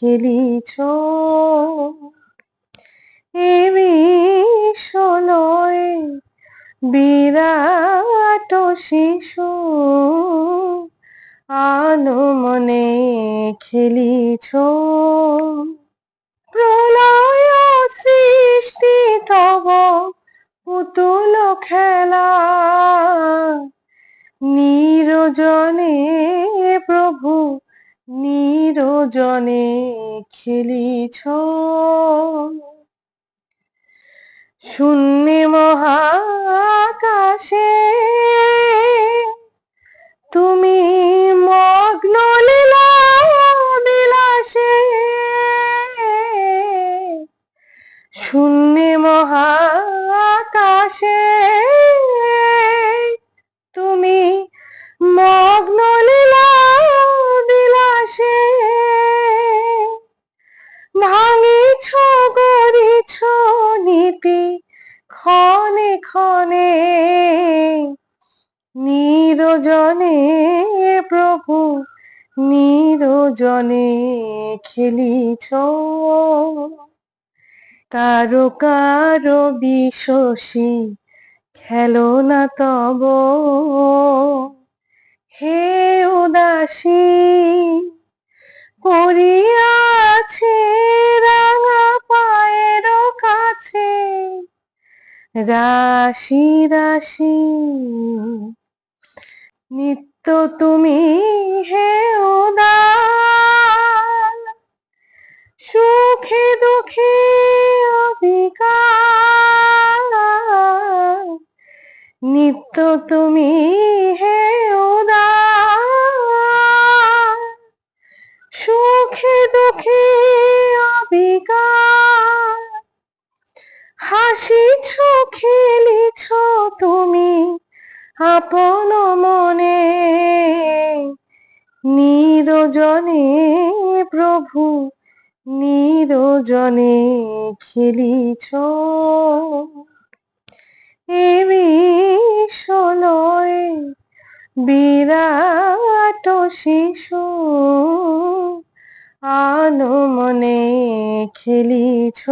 খেলিছ। বিশ্বলয়ে বিরাট শিশু আলো মনে খেলিছ। প্রলয় সৃষ্টি তব পুতুল খেলা। নিরজনে প্রভু নিরজনে খেলিছ। শূন্যে মহাকাশে তুমি মগ্ন বিলাসে শূন্যে মহাকাশে গড়িছ নীতি ক্ষণে ক্ষণে নিরজনে প্রভু, নিরজনে খেলিছ। তারকার বিশ্বসী খেলো না তব। হে উদাসী পড়িয়াছে রাশি রাশি। নিত্য তুমি হে উদার। সুখে দুঃখে অবিকার। নিত্য তুমি নিরজনে প্রভু নিরজনে খেলিছ। বিরাট শিশু আলো মনে খেলিছ।